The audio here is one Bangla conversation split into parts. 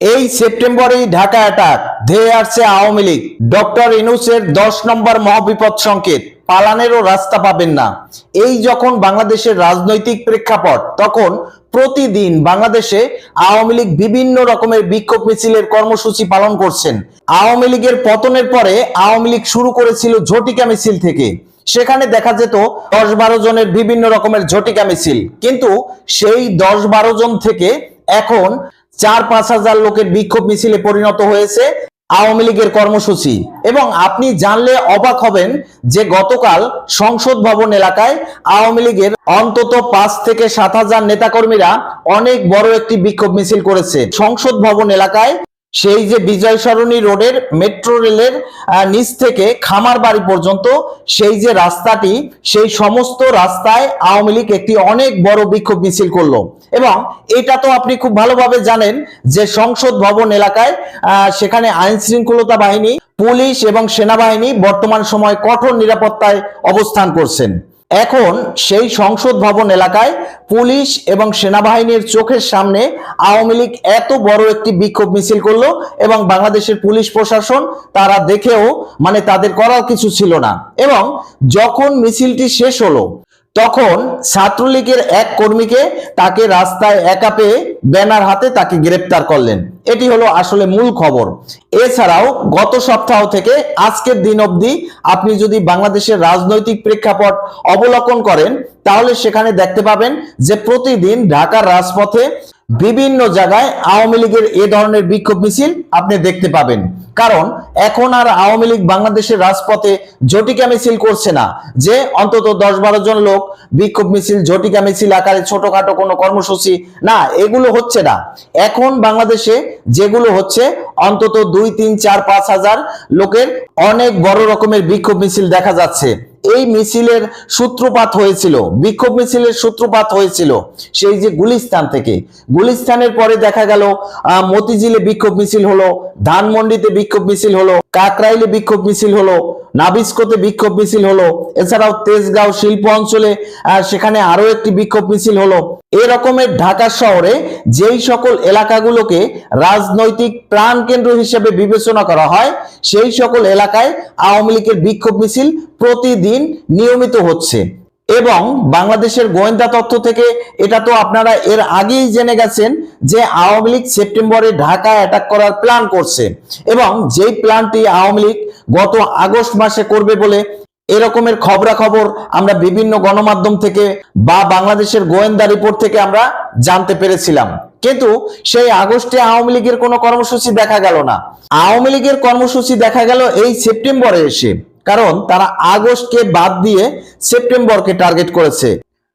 এই সেপ্টেম্বরেই ঢাকা অ্যাটাক, ধেয়ে আসছে আওয়ামী লীগ। ডক্টর ইনুসের দশ নম্বর মহাবিপদ সংকেত, পালানেরও রাস্তা পাবেন না। এই যখন বাংলাদেশের রাজনৈতিক প্রেক্ষাপট, তখন প্রতিদিন বাংলাদেশে আওয়ামী লীগ বিভিন্ন রকমের বিক্ষোভ মিছিলের কর্মসূচি পালন করছেন। আওয়ামী লীগের পতনের পরে আওয়ামী লীগ শুরু করেছিল ঝটিকা মিছিল থেকে। সেখানে দেখা যেত দশ বারো জনের বিভিন্ন রকমের ঝটিকা মিছিল। কিন্তু সেই দশ বারো জন থেকে এখন চার পাঁচ হাজার লোকের বিক্ষোভ মিছিলে পরিণত হয়েছে আওয়ামী লীগের কর্মসূচি। এবং আপনি জানলে অবাক হবেন যে গতকাল সংসদ ভবন এলাকায় আওয়ামী লীগের অন্তত পাঁচ থেকে সাত হাজার নেতাকর্মীরা অনেক বড় একটি বিক্ষোভ মিছিল করেছে। সংসদ ভবন এলাকায় সেই যে বিজয় সরণী রোডের মেট্রো রেলের নিচ থেকে খামার বাড়ি পর্যন্ত সেই যে রাস্তাটি, সেই সমস্ত রাস্তায় আওয়ামী লীগ একটি অনেক বড় বিক্ষোভ মিছিল করল। এবং এটা তো আপনি খুব ভালোভাবে জানেন যে সংসদ ভবন এলাকায় সেখানে আইন শৃঙ্খলতা বাহিনী, পুলিশ এবং সেনাবাহিনী বর্তমান সময় কঠোর নিরাপত্তায় অবস্থান করছেন। এখন সেই সংসদ ভবন এলাকায় পুলিশ এবং সেনাবাহিনীর চোখের সামনে আওয়ামী লীগ এত বড় একটি বিক্ষোভ মিছিল করল এবং বাংলাদেশের পুলিশ প্রশাসন তারা দেখেও মানে তাদের করার কিছু ছিল না। এবং যখন মিছিলটি শেষ হলো, তখন ছাত্রলীগের এক কর্মীকে তাকে রাস্তায় একা পেয়ে ব্যানার হাতে তাকে গ্রেপ্তার করলেন। এটি হলো আসলে মূল খবর। এছাড়াও গত সপ্তাহ থেকে আজকের দিন অবধি আপনি যদি বাংলাদেশের রাজনৈতিক প্রেক্ষাপট অবলোকন করেন, তাহলে সেখানে দেখতে পাবেন যে প্রতিদিন ঢাকার রাজপথে বিভিন্ন জায়গায় আওয়ামী লীগের এ ধরনের বিক্ষোভ মিছিল আপনি দেখতে পাবেন। কারণ এখন আর আওয়ামী লীগ বাংলাদেশের রাজপথে জটিকা মিছিল করছে না, যে অন্তত দশ বারো জন লোক বিক্ষোভ মিছিল জটিকা মিছিল আকারে ছোটখাটো কোনো কর্মসূচি না, এগুলো হচ্ছে না। এখন বাংলাদেশে যেগুলো হচ্ছে অন্তত দুই, তিন, চার, পাঁচ হাজার লোকের অনেক বড় রকমের বিক্ষোভ মিছিল দেখা যাচ্ছে। এই মিছিলের সূত্রপাত হয়েছিল, বিক্ষোভ মিছিলের সূত্রপাত হয়েছিল সেই যে গুলিস্তান থেকে। গুলিস্তানের পরে দেখা গেল মতিঝিলে বিক্ষোভ মিছিল হলো, ধানমন্ডিতে বিক্ষোভ মিছিল হলো কাকরাইলে বিক্ষোভ মিছিল হলো, নাবিস্কোতে বিক্ষোভ মিছিল হলো, এছাড়াও তেজগাঁও শিল্প অঞ্চলে সেখানে আরও একটি বিক্ষোভ মিছিল হলো। এরকমের ঢাকা শহরে যেই সকল এলাকাগুলোকে রাজনৈতিক প্রাণকেন্দ্র হিসেবে বিবেচনা করা হয়, সেই সকল এলাকায় আওয়ামী লীগের বিক্ষোভ মিছিল প্রতিদিন নিয়মিত হচ্ছে। এবং বাংলাদেশের গোয়েন্দা তথ্য থেকে এটা তো আপনারা এর আগেই জেনে গেছেন যে আওয়ামী লীগ সেপ্টেম্বরে ঢাকা অ্যাটাক করার প্ল্যান করছে। এবং যেই প্ল্যানটি আওয়ামী লীগ গত আগস্ট মাসে করবে বলে এরকমের খবরাখবর আমরা বিভিন্ন গণমাধ্যম থেকে বা বাংলাদেশের গোয়েন্দা রিপোর্ট থেকে আমরা জানতে পেরেছিলাম। কিন্তু সেই আগস্টে আওয়ামী লীগের কোনো কর্মসূচি দেখা গেল না। আওয়ামী লীগের কর্মসূচি দেখা গেল এই সেপ্টেম্বরে এসে। কারণ তারা আগস্টকে বাদ দিয়ে সেপ্টেম্বরকে টার্গেট করেছে।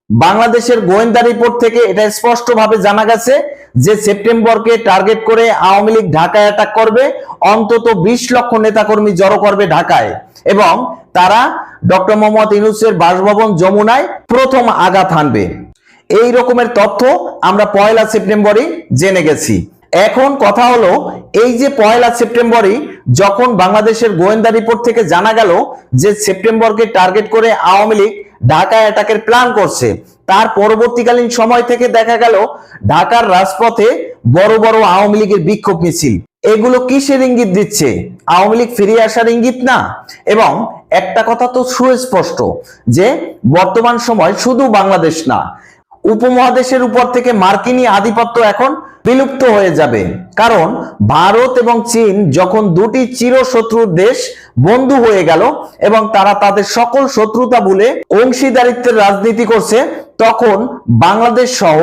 বাংলাদেশের গোয়েন্দা রিপোর্ট থেকে এটা স্পষ্টভাবে জানা গেছে যে সেপ্টেম্বরকে টার্গেট করে আওয়ামী লীগ ঢাকায় অ্যাটাক করবে, অন্তত বিশ লক্ষ নেতাকর্মী জড়ো করবে ঢাকায়। এবং তারা ডক্টর মোহাম্মদ ইউনুসের বাসভবন যমুনায় প্রথম আঘাত হানবে। এই রকমের তথ্য আমরা পয়লা সেপ্টেম্বরই জেনে গেছি। এখন কথা হলো, এই যে পয়লা সেপ্টেম্বরই যখন বাংলাদেশের গোয়েন্দা রিপোর্ট থেকে জানা গেল যে সেপ্টেম্বরকে টার্গেট করে আওয়ামী লীগ ঢাকা অ্যাটাকের প্ল্যান করছে, তার পরবর্তীকালীন সময় থেকে দেখা গেল ঢাকার রাজপথে বড় বড় আওয়ামী লীগের বিক্ষোভ মিছিল। এগুলো কিসের ইঙ্গিত দিচ্ছে? আওয়ামী লীগ ফিরে আসার ইঙ্গিত না? এবং একটা কথা তো সুস্পষ্ট, যে বর্তমান সময় শুধু বাংলাদেশ না উপমহাদেশের উপর থেকে মার্কিনী আধিপত্য এখন বিলুপ্ত হয়ে যাবে। কারণ ভারত এবং চীন যখন দুটি চিরশত্রুর দেশ বন্ধু হয়ে গেল এবং তারা তাদের সকল শত্রুতা ভুলে অংশীদারিত্বের রাজনীতি করছে, তখন বাংলাদেশ সহ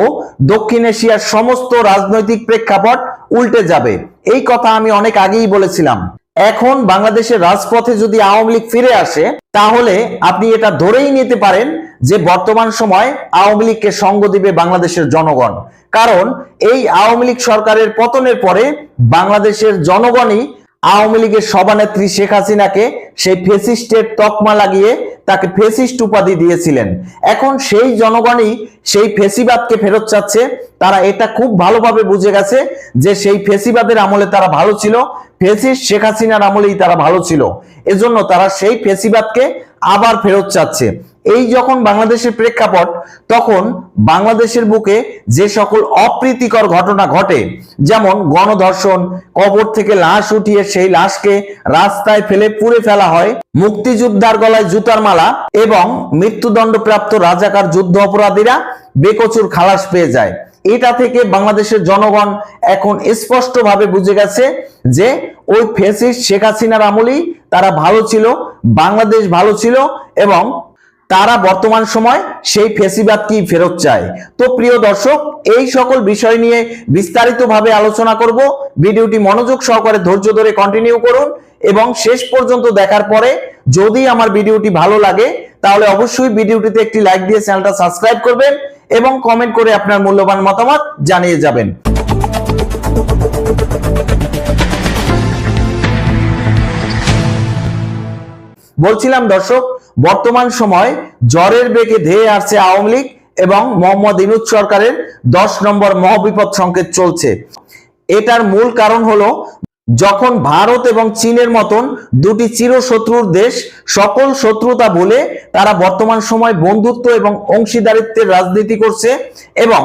দক্ষিণ এশিয়ার সমস্ত রাজনৈতিক প্রেক্ষাপট উল্টে যাবে। এই কথা আমি অনেক আগেই বলেছিলাম। এখন বাংলাদেশের রাজপথে যদি আওয়ামী লীগ ফিরে আসে, তাহলে আপনি এটা ধরেই নিতে পারেন যে বর্তমান সময় আওয়ামী লীগকে সঙ্গ দিবে বাংলাদেশের জনগণ। কারণ এই আওয়ামী লীগ সরকারের পতনের পরে বাংলাদেশের জনগণই আওয়ামী লীগের সভানেত্রী শেখ হাসিনাকে সেই ফেসিস্টের তকমা লাগিয়ে তাকে ফেসিস্ট উপাধি দিয়েছিলেন। এখন সেই জনগণই সেই ফেসিবাদকে ফেরত চাচ্ছে। তারা এটা খুব ভালোভাবে বুঝে গেছে যে সেই ফেসিবাদের আমলে তারা ভালো ছিল। ফেসিস্ট শেখ হাসিনার আমলেই তারা ভালো ছিল। এজন্য তারা সেই ফেসিবাদকে আবার ফেরত চাচ্ছে। এই যখন বাংলাদেশের প্রেক্ষাপট, তখন বাংলাদেশের বুকে যে সকল অপ্রীতিকর ঘটনা ঘটে, যেমন গণধর্ষণ, কবর থেকে লাশ উঠিয়ে সেই লাশকে রাস্তায় ফেলে পুড়ে ফেলা হয়, মুক্তিযোদ্ধার গলায় জুতার মালা এবং মৃত্যুদণ্ডপ্রাপ্ত রাজাকার যুদ্ধ অপরাধীরা বেকচুর খালাস পেয়ে যায়। এটা থেকে বাংলাদেশের জনগণ এখন স্পষ্টভাবে বুঝে গেছে যে ওই ফেসিস্ট শেখ হাসিনার আমলেই তারা ভালো ছিল, বাংলাদেশ ভালো ছিল এবং তারা বর্তমান সময় সেই ফেসিবাদ কি ফেরত চায়। তো প্রিয় দর্শক, এই সকল বিষয় নিয়ে বিস্তারিতভাবে আলোচনা করব। ভিডিওটি মনোযোগ সহকারে ধৈর্য ধরে কন্টিনিউ করুন এবং শেষ পর্যন্ত দেখার পরে যদি আমার ভিডিওটি ভালো লাগে, তাহলে অবশ্যই ভিডিওটিতে একটি লাইক দিয়ে চ্যানেলটা সাবস্ক্রাইব করবেন। এবং কমেন্ট করে আপনার মূল্যবান মতামত জানিয়ে যাবেন। বলছিলাম দর্শক, বর্তমান সময় জ্বরের বেগে ধেয়ে আসছে আওয়ামী লীগ এবং মোহাম্মদ ইনুজ সরকারের দশ নম্বর মহাবিপদ সংকেত চলছে। এটার মূল কারণ হলো যখন ভারত এবং চীনের মতন দুটি চিরশত্রুর দেশ সকল শত্রুতা বলে তারা বর্তমান সময় বন্ধুত্ব এবং অংশীদারিত্বের রাজনীতি করছে এবং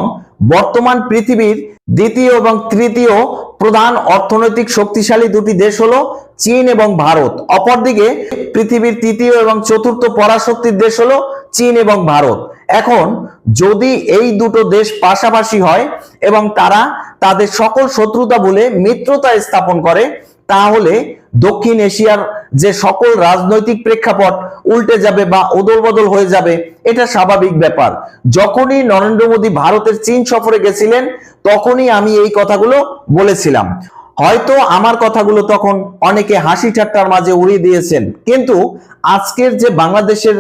বর্তমান পৃথিবীর দ্বিতীয় এবং তৃতীয় প্রধান অর্থনৈতিক শক্তিশালী দুটি দেশ হলো চীন এবং ভারত। অপরদিকে পৃথিবীর তৃতীয় এবং চতুর্থ পরাশক্তির দেশ হলো চীন এবং ভারত। এখন যদি এই দুটো দেশ পাশাপাশি হয় এবং তারা তাদের সকল শত্রুতা বলে মিত্রতা স্থাপন করে, তাহলে দক্ষিণ এশিয়ার যে সকল রাজনৈতিক প্রেক্ষাপট উল্টে যাবে বা ওদল বদল হয়ে যাবে, এটা স্বাভাবিক ব্যাপার। যখনই নরেন্দ্র মোদী ভারতের চীন সফরে গেছিলেন, তখনই আমি এই কথাগুলো বলেছিলাম। হয়তো আমার কথাগুলো তখন অনেকে হাসি ঠাট্টার মাঝে উড়িয়ে দিয়েছেন, কিন্তু আজকের যে বাংলাদেশের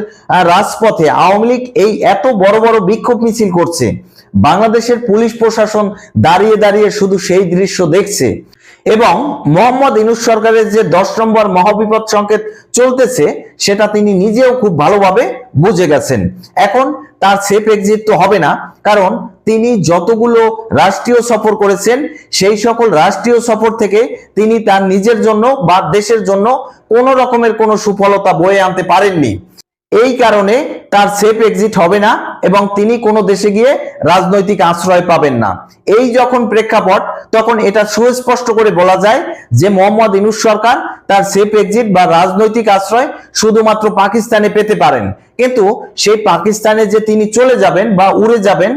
রাজপথে আওয়ামী লীগ এই এত বড় বড় বিক্ষোভ মিছিল করছে বাংলাদেশের পুলিশ প্রশাসন দাঁড়িয়ে দাঁড়িয়ে শুধু সেই দৃশ্য দেখছে এবং মোহাম্মদ ইনুস সরকারের যে দশ নম্বর মহাবিপদ সংকেত চলতেছে, সেটা তিনি নিজেও খুব ভালোভাবে বুঝে গেছেন। এখন তার সেফ এক্সিট তো হবে না, কারণ তিনি যতগুলো রাষ্ট্রীয় সফর করেছেন, সেই সকল রাষ্ট্রীয় সফর থেকে তিনি তার নিজের জন্য বা দেশের জন্য কোনো রকমের কোনো সুফলতা বয়ে আনতে পারেননি। এই কারণে তার সেফ এক্সিট হবে না এবং তিনি কোনো দেশে গিয়ে রাজনৈতিক আশ্রয় পাবেন না। এই যখন প্রেক্ষাপট, তখন এটা সুস্পষ্ট করে বলা যায় যে মোহাম্মদ ইনুস সরকার তার সেফ এক্সিট বা রাজনৈতিক আশ্রয় শুধুমাত্র পাকিস্তানে পেতে পারেন। কিন্তু সেই পাকিস্তানে যে তিনি চলে যাবেন বা উড়ে যাবেন,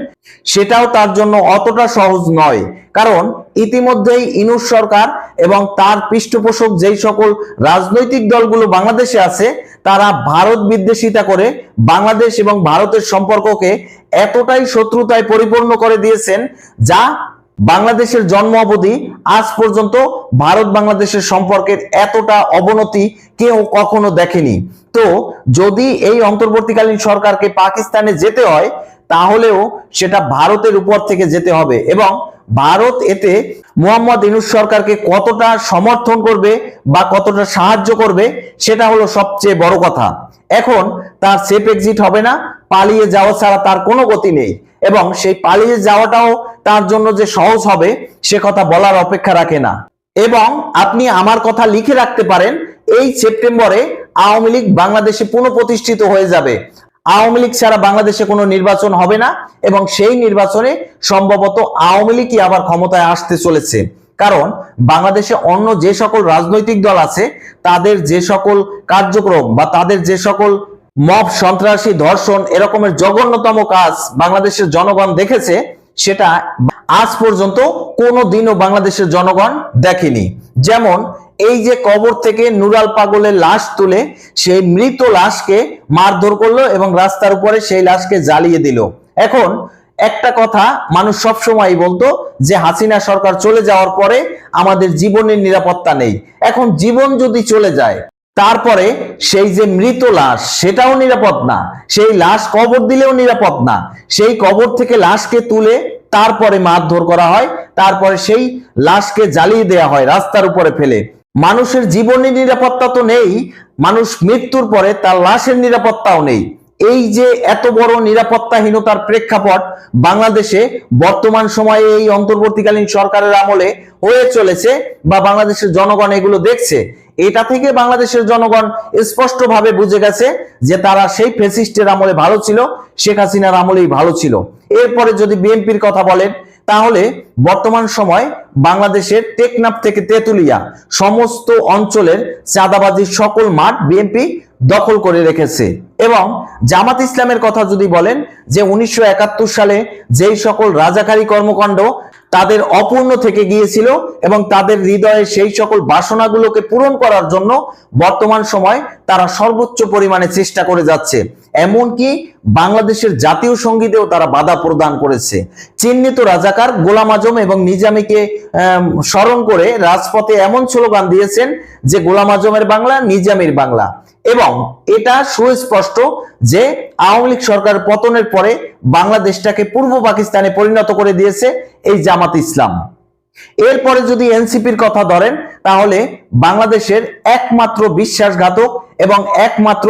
সেটাও তার জন্য অতটা সহজ নয়। কারণ ইতিমধ্যেই ইনুস সরকার এবং তার পৃষ্ঠপোষক যেই সকল রাজনৈতিক দলগুলো বাংলাদেশে আছে, তারা ভারত বিদ্বেষিতা করে বাংলাদেশ এবং ভারতের সম্পর্ককে এতটাই শত্রুতায় পরিপূর্ণ করে দিয়েছেন, যা বাংলাদেশের জন্ম অবধি আজ পর্যন্ত ভারত বাংলাদেশের সম্পর্কের এতটা অবনতি কেউ কখনো দেখেনি। তো যদি এই অন্তর্বর্তীকালীন সরকারকে পাকিস্তানে যেতে হয়, তাহলেও সেটা ভারতের উপর থেকে যেতে হবে এবং ভারত এতে মোহাম্মদ ইনুস সরকারকে কতটা সমর্থন করবে বা কতটা সাহায্য করবে, সেটা হলো সবচেয়ে বড় কথা। এখন তার সেফ এক্সিট হবে না, পালিয়ে যাওয়া ছাড়া তার কোনো গতি নেই। এবং সেই পালিয়ে যাওয়াটাও তার জন্য যে সহজ হবে, সে কথা বলার অপেক্ষা রাখে না। এবং আপনি আমার কথা লিখে রাখতে পারেন, এই সেপ্টেম্বরে আওয়ামী লীগ বাংলাদেশে পুনঃপ্রতিষ্ঠিত হয়ে যাবে। আওয়ামী লীগ ছাড়া বাংলাদেশে কোনো নির্বাচন হবে না এবং সেই নির্বাচনে সম্ভবত আওয়ামী লীগই আবার ক্ষমতায় আসতে চলেছে। কারণ বাংলাদেশে অন্য যে সকল রাজনৈতিক দল আছে, তাদের যে সকল কার্যক্রম বা তাদের যে সকল মব, সন্ত্রাসী, ধর্ষণ এরকমের জঘন্যতম কাজ বাংলাদেশের জনগণ দেখেছে, সেটা আজ পর্যন্ত কোনো দিনও বাংলাদেশের জনগণ দেখেনি। যেমন এই যে কবর থেকে নুরাল পাগলের লাশ তুলে, সেই মৃত লাশকে মারধর করল এবং রাস্তার উপরে সেই লাশকে জ্বালিয়ে দিল। এখন একটা কথা মানুষ সবসময় বলতো যে, হাসিনা সরকার চলে যাওয়ার পরে আমাদের জীবনের নিরাপত্তা নেই। এখন জীবন যদি চলে যায় তারপরে সেই যে মৃত লাশ, সেটাও নিরাপদ না। সেই লাশ কবর দিলেও নিরাপদ না। সেই কবর থেকে লাশকে তুলে তারপরে মারধর করা হয়, তারপরে সেই লাশকে জ্বালিয়ে দেওয়া হয়, রাস্তার উপরে ফেলে। মানুষের জীবনের নিরাপত্তা তো নেই, মানুষ মৃত্যুর পরে তার লাশের নিরাপত্তাও নেই। এই যে এত বড় নিরাপত্তাহীনতার প্রেক্ষাপট বাংলাদেশে বর্তমান সময়ে এই অন্তর্বর্তীকালীন সরকারের আমলে হয়ে চলেছে বা বাংলাদেশের জনগণ এগুলো দেখছে এটা থেকে বাংলাদেশের জনগণ স্পষ্টভাবে বুঝে গেছে যে তারা সেই ফেসিস্টের আমলে ভালো ছিল, শেখ হাসিনার আমলেই ভালো ছিল। এরপরে যদি বিএনপির কথা বলেন, তাহলে বর্তমান সময় বাংলাদেশের টেকনাফ থেকে তেতুলিয়া সমস্ত অঞ্চলের চাঁদাবাজির সকল মাঠ বিএনপি দখল করে রেখেছে। এবং জামাত ইসলামের কথা যদি বলেন, যে উনিশশো একাত্তর সালে যেই সকল রাজাকারী কর্মকাণ্ড তাদের অপূর্ণ থেকে গিয়েছিল এবং তাদের হৃদয়ে সেই সকল বাসনাগুলোকে পূরণ করার জন্য বর্তমান সময় তারা সর্বোচ্চ পরিমাণে চেষ্টা করে যাচ্ছে। এমনকি বাংলাদেশের জাতীয় সঙ্গীতেও তারা বাধা প্রদান করেছে। চিহ্নিত রাজাকার গোলাম আজম এবং নিজামীকে স্মরণ করে রাজপথে এমন স্লোগান দিয়েছেন যে গোলাম আজমের বাংলা, নিজামীর বাংলা। এবং এটা সুস্পষ্ট যে আওয়ামী লীগ সরকার পতনের পরে বাংলাদেশটাকে পূর্ব পাকিস্তানে পরিণত করে দিয়েছে এই জামাত ইসলাম। এরপরে যদি এনসিপির কথা ধরেন, তাহলে বাংলাদেশের একমাত্র বিশ্বাসঘাতক এবং একমাত্র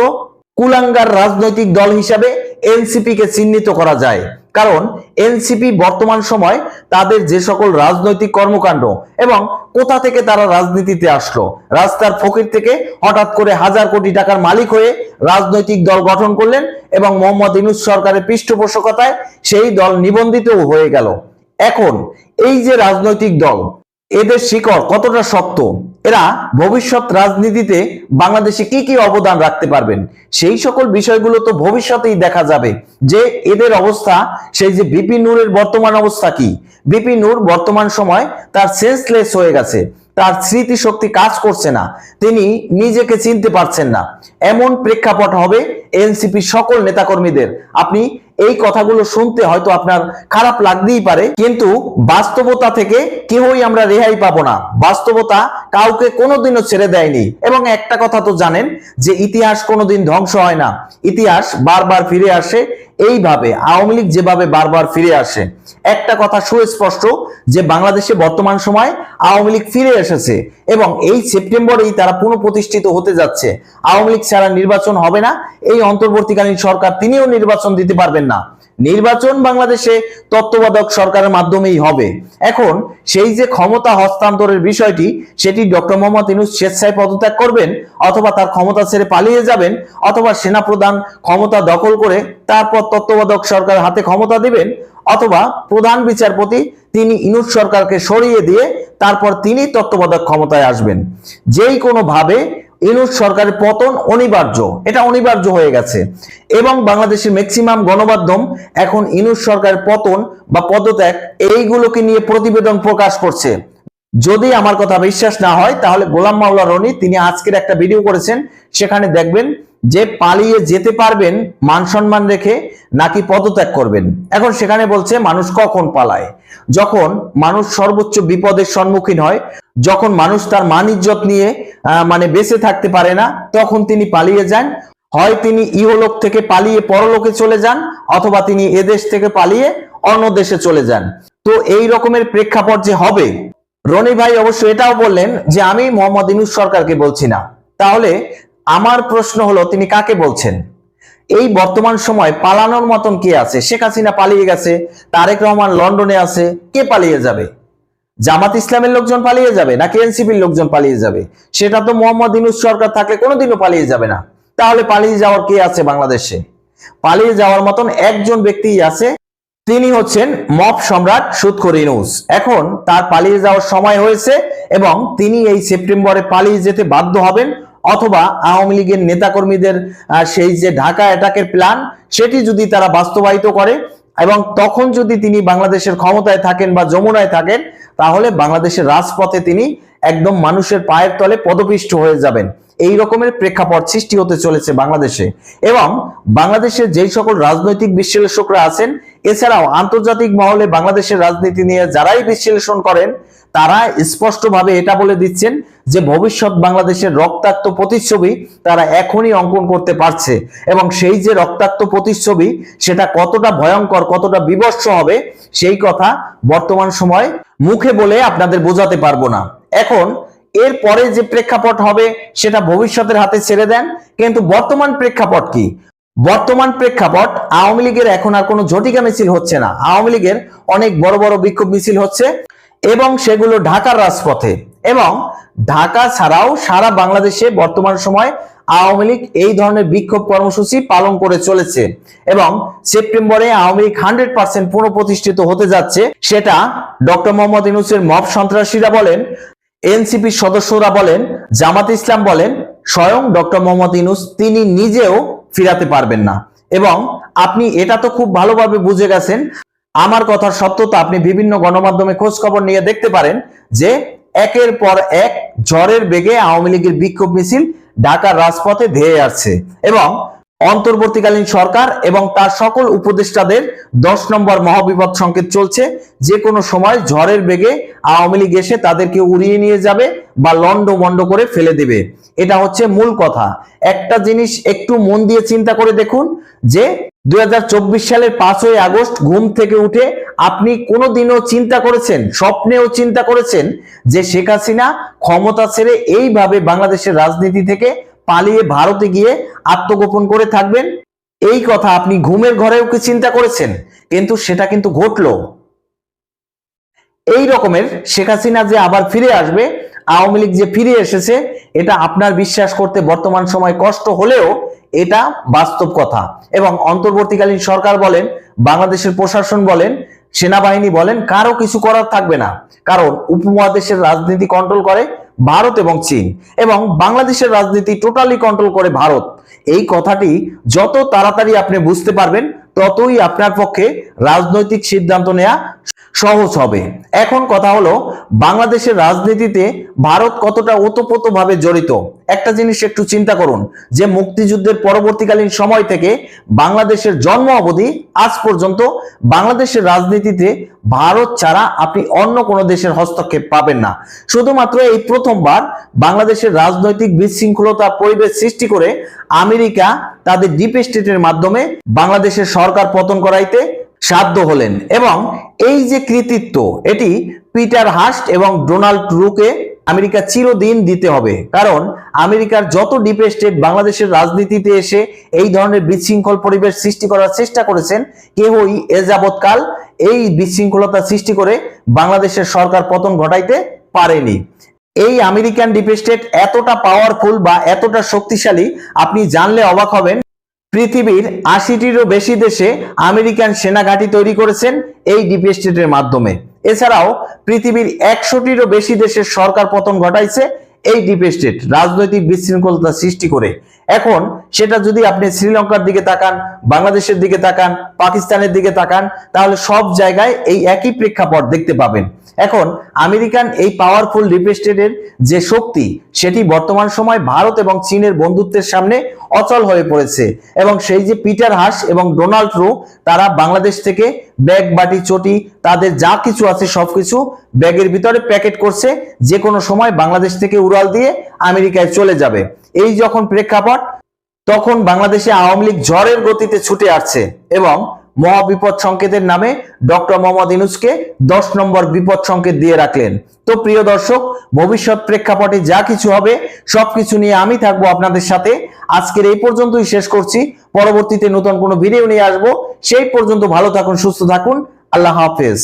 কুলাঙ্গার রাজনৈতিক দল হিসাবে এনসিপি কে চিহ্নিত করা যায়। কারণ এনসিপি বর্তমান সময় তাদের যে সকল রাজনৈতিক কর্মকাণ্ড এবং কোথা থেকে তারা রাজনীতিতে আসলো, রাস্তার ফকির থেকে হঠাৎ করে হাজার কোটি টাকার মালিক হয়ে রাজনৈতিক দল গঠন করলেন এবং মোহাম্মদ ইনুস সরকারের পৃষ্ঠপোষকতায় সেই দল নিবন্ধিতও হয়ে গেল। এখন এই যে রাজনৈতিক দল, এদের শিকড় কতটা শক্ত? এরা ভবিষ্যৎ রাজনীতিতে বাংলাদেশে কি কি অবদান রাখতে পারবেন? সেই সকল বিষয়গুলো তো ভবিষ্যতেই দেখা যাবে। যে এদের অবস্থা, সেই যে বিপি নূরের বর্তমান অবস্থা কি? বিপি নূর বর্তমান সময় তার সেন্সলেস হয়ে গেছে। তার স্মৃতিশক্তি কাজ করছে না। তিনি নিজেকে চিনতে পারছেন না। এমন প্রেক্ষাপট হবে এনসিপি সকল নেতাকর্মীদের। আপনি এই কথাগুলো শুনতে হয়তো আপনার খারাপ লাগতেই পারে, কিন্তু বাস্তবতা থেকে কেউই আমরা রেহাই পাবো না। বাস্তবতা কাউকে কোনোদিনও ছেড়ে দেয়নি। এবং একটা কথা তো জানেন যে ইতিহাস কোনোদিন ধ্বংস হয় না। ইতিহাস বারবার ফিরে আসে এইভাবে আওয়ামী লীগ যেভাবে বারবার ফিরে আসে, একটা কথা সুস্পষ্ট যে বাংলাদেশে বর্তমান সময় আওয়ামী লীগ ফিরে এসেছে এবং এই সেপ্টেম্বরেই তারা পুনঃপ্রতিষ্ঠিত হতে যাচ্ছে। আওয়ামী লীগ ছাড়া নির্বাচন হবে না, এই অন্তর্বর্তীকালীন সরকার তিনিও নির্বাচন দিতে পারবেন না। নির্বাচন বাংলাদেশে তত্ত্বাবধায়ক সরকারের মাধ্যমেই হবে। এখন সেই যে ক্ষমতা হস্তান্তরের বিষয়টি, সেটি ডক্টর মোহাম্মদ ইনুস স্বেচ্ছায় পদত্যাগ করবেন অথবা তার ক্ষমতা ছেড়ে পালিয়ে যাবেন অথবা সেনাপ্রধান ক্ষমতা দখল করে তারপর তত্ত্বাবধায়ক সরকারের হাতে ক্ষমতা দিবেন অথবা প্রধান বিচারপতি তিনি ইনুস সরকারকে সরিয়ে দিয়ে তারপর তিনি তত্ত্বাবধায়ক ক্ষমতায় আসবেন। যেই কোনো ভাবে ইনুস সরকারের পতন অনিবার্য। এটা অনিবার্য হয়ে গেছে। এবং বাংলাদেশের ম্যাক্সিমাম গণমাধ্যম এখন ইনুস সরকারের পতন বা পদত্যাগ এইগুলোকে নিয়ে প্রতিবেদন প্রকাশ করছে। যদি আমার কথা বিশ্বাস না হয়, তাহলে গোলাম মাওলা রনি তিনি আজকের একটা ভিডিও করেছেন। সেখানে দেখবেন যে পালিয়ে যেতে পারবেন, মান সম্মান রেখে নাকি পদত্যাগ করবেন। এখন সেখানে বলছে, মানুষ কখন পালায়? যখন মানুষ সর্বোচ্চ বিপদের সম্মুখীন হয় যখন মানুষ তার মান ইজ্জত নিয়ে মানে বেঁচে থাকতে পারে না, তখন তিনি পালিয়ে যান। হয় তিনি ইহলোক থেকে পালিয়ে পরলোকে চলে যান, অথবা তিনি এদেশ থেকে পালিয়ে অন্য দেশে চলে যান। তো এই রকমের প্রেক্ষাপট যে হবে, রনি ভাই অবশ্য এটাও বললেন যে, আমি মোহাম্মদ ইনুস সরকারকে বলছি না। তাহলে আমার প্রশ্ন হলো, তিনি কাকে বলছেন? এই বর্তমান সময় পালানোর মতন কে আছে? শেখ হাসিনা পালিয়ে গেছে, তারেক রহমান লন্ডনে আছে, কে পালিয়ে যাবে? জামাত ইসলামের লোকজন পালিয়ে যাবে নাকি এনসিপির লোকজন পালিয়ে যাবে? সেটা তো মোহাম্মদ ইনুস সরকার থাকলে কোনোদিনও পালিয়ে যাবে না। তাহলে পালিয়ে যাওয়ার কে আছে বাংলাদেশে? পালিয়ে যাওয়ার মতন একজন ব্যক্তিই আছে, তিনি হচ্ছেন মপ সম্রাট সুৎখর ইনুস। এখন তার পালিয়ে যাওয়ার সময় হয়েছে এবং তিনি এই সেপ্টেম্বরে পালিয়ে যেতে বাধ্য হবেন, অথবা আওয়ামী লীগের নেতাকর্মীদের সেই যে ঢাকা অ্যাটাকের প্ল্যান, সেটি যদি তারা বাস্তবায়িত করে, এবং তখন যদি তিনি বাংলাদেশের ক্ষমতায় থাকেন বা যমুনায় থাকেন তাহলে বাংলাদেশের রাজপথে তিনি একদম মানুষের পায়ের তলে পদপিষ্ট হয়ে যাবেন। এই রকমের প্রেক্ষাপট সৃষ্টি হতে চলেছে বাংলাদেশে। এবং বাংলাদেশের যেই সকল রাজনৈতিক বিশ্লেষকরা আছেন, এছাড়াও আন্তর্জাতিক মহলে বাংলাদেশের রাজনীতি নিয়ে যারাই বিশ্লেষণ করেন, তারা স্পষ্টভাবে এটা বলে দিচ্ছেন যে ভবিষ্যৎ বাংলাদেশের রক্তাক্ত প্রতিচ্ছবি তারা এখনই অঙ্কন করতে পারছে এবং সেই যে রক্তাক্ত প্রতিচ্ছবি সেটা কতটা ভয়ঙ্কর, কতটা বিবর্ষ হবে, সেই কথা বর্তমান সময় মুখে বলে আপনাদের বোঝাতে পারব না। এখন এর পরে যে প্রেক্ষাপট হবে সেটা ভবিষ্যতের হাতে ছেড়ে দেন, কিন্তু বর্তমান প্রেক্ষাপট কি? বর্তমান প্রেক্ষাপট আওয়ামী লীগের এখন আর কোনো ঝটিকা মিছিল হচ্ছে না। আওয়ামী লীগের অনেক বড় বড় বিক্ষোভ মিছিল হচ্ছে এবং সেগুলো ঢাকার রাজপথে। এবং ঢাকা ছাড়াও সারা বাংলাদেশে বর্তমান সময় আওয়ামী লীগ এই ধরনের বিক্ষোভ কর্মসূচি পালন করে চলেছে এবং সেপ্টেম্বরে আওয়ামী লীগ হান্ড্রেড পার্সেন্ট পুনঃপ্রতিষ্ঠিত হতে যাচ্ছে সেটা ডক্টর মোহাম্মদ ইউনুসের মব সন্ত্রাসীরা বলেন, এনসিপির সদস্যরা বলেন, জামাত ইসলাম বলেন, স্বয়ং ডক্টর মোহাম্মদ ইউনুস তিনি নিজেও ফিরাতে পারবেন না। এবং আপনি এটা তো খুব ভালোভাবে বুঝে গেছেন, আমার কথার সত্যতা আপনি বিভিন্ন গণমাধ্যমে খোঁজ খবর নিয়ে দেখতে পারেন যে একের পর এক ঝড়ের বেগে আওয়ামী লীগের বিক্ষোভ মিছিল ঢাকার রাজপথে ধেয়ে আসছে এবং অন্তর্বর্তীকালীন সরকার এবং তার সকল উপদেষ্টাদের দশ নম্বর মহাবিপদ সংকেত চলছে। যে কোনো সময় ঝড়ের বেগে আওয়ামী লীগ এসে তাদেরকে উড়িয়ে নিয়ে যাবে বা লন্ড মন্ড করে ফেলে দেবে। এটা হচ্ছে মূল কথা। একটা জিনিস একটু মন দিয়ে চিন্তা করে দেখুন যে দু হাজার চব্বিশ সালের পাঁচই আগস্ট ঘুম থেকে উঠে আপনি কোনোদিনও চিন্তা করেছেন, স্বপ্নেও চিন্তা করেছেন যে শেখ হাসিনা ক্ষমতা ছেড়ে এইভাবে বাংলাদেশের রাজনীতি থেকে পালিয়ে ভারতে গিয়ে আত্মগোপন করে থাকবেন? এই কথা আপনি ঘুমের ঘরেও কি চিন্তা করেছেন? কিন্তু সেটা কিন্তু ঘটলো। এই রকমের শেখ হাসিনা যে আবার ফিরে আসবে, আওয়ামী লীগ যে ফিরে এসেছে, এটা আপনার বিশ্বাস করতে বর্তমান সময় কষ্ট হলেও এটা বাস্তব কথা। এবং অন্তর্বর্তীকালীন সরকার বলেন, বাংলাদেশের প্রশাসন বলেন সেনাবাহিনী বলেন কারও কিছু করার থাকবে না, কারণ উপমহাদেশের রাজনীতি কন্ট্রোল করে ভারত এবং চীন এবং বাংলাদেশের রাজনীতি টোটালি কন্ট্রোল করে ভারত। এই কথাটি যত তাড়াতাড়ি আপনি বুঝতে পারবেন, ততই আপনার পক্ষে রাজনৈতিক সিদ্ধান্ত নেওয়া সহজ হবে। এখন কথা হলো, বাংলাদেশের রাজনীতিতে ভারত কতটা ওতপ্রোত ভাবে জড়িত? একটা জিনিস একটু চিন্তা করুন, যে মুক্তিযুদ্ধের পরবর্তীকালীন সময় থেকে বাংলাদেশের জন্ম অবধি, আজ পর্যন্ত বাংলাদেশের রাজনীতিতে ভারত ছাড়া আপনি অন্য কোনো দেশের হস্তক্ষেপ পাবেন না। শুধুমাত্র এই প্রথমবার বাংলাদেশের রাজনৈতিক বিশৃঙ্খলতা পরিবেশ সৃষ্টি করে আমেরিকা তাদের ডিপ স্টেটের মাধ্যমে বাংলাদেশের সরকার পতন করাইতে সাধ্য হলেন এবং এই যে কৃতিত্ব, এটি পিটার হাস্ট এবং ডোনাল্ড ট্রুকে আমেরিকা চিরদিন দিতে হবে। কারণ আমেরিকার যত ডিপ স্টেট বাংলাদেশের রাজনীতিতে এসে এই ধরনের বিশৃঙ্খল পরিবেশ সৃষ্টি করার চেষ্টা করেছেন কেউই এ যাবৎকাল এই বিশৃঙ্খলতা সৃষ্টি করে বাংলাদেশের সরকার পতন ঘটাইতে পারেনি। এই আমেরিকান ডিপ স্টেট এতটা পাওয়ারফুল বা এতটা শক্তিশালী, আপনি জানলে অবাক হবেন পৃথিবীর আশিটিরও বেশি দেশে আমেরিকান সেনা ঘাঁটি তৈরি করেছেন এই ডিপ স্টেটের মাধ্যমে। এছাড়াও পৃথিবীর একশোটিরও বেশি দেশের সরকার পতন ঘটাইছে এই ডিপ স্টেট, রাজনৈতিক বিশৃঙ্খলতা সৃষ্টি করে। এখন সেটা যদি আপনি শ্রীলঙ্কার দিকে তাকান, বাংলাদেশের দিকে তাকান, পাকিস্তানের দিকে তাকান, তাহলে সব জায়গায় এই একই প্রেক্ষাপট দেখতে পাবেন। এখন আমেরিকান এই পাওয়ারফুল ডিপ স্টেটের যে শক্তি, সেটি বর্তমান সময় ভারত এবং চীনের বন্ধুত্বের সামনে অচল হয়ে পড়েছে। এবং সেই যে পিটার হাস এবং ডোনাল্ড ট্রু তারা বাংলাদেশ থেকে ব্যাগ, বাটি, চটি, তাদের যা কিছু আছে সবকিছু ব্যাগের ভিতরে প্যাকেট করছে। যে কোনো সময় বাংলাদেশ থেকে উড়াল দিয়ে আমেরিকায় চলে যাবে। এই যখন প্রেক্ষাপট, তখন বাংলাদেশে আওয়ামী লীগ ঝড়ের গতিতে ছুটে আসছে এবং মহাবিপদ সংকেতের নামে ডক্টর মোহাম্মদ ইনুসকে দশ নম্বর বিপদ সংকেত দিয়ে রাখলেন। তো প্রিয় দর্শক, ভবিষ্যৎ প্রেক্ষাপটে যা কিছু হবে, সবকিছু নিয়ে আমি থাকব আপনাদের সাথে। আজকের এই পর্যন্তই শেষ করছি। পরবর্তীতে নতুন কোনো ভিডিও নিয়ে আসব। সেই পর্যন্ত ভালো থাকুন, সুস্থ থাকুন। আল্লাহ হাফেজ।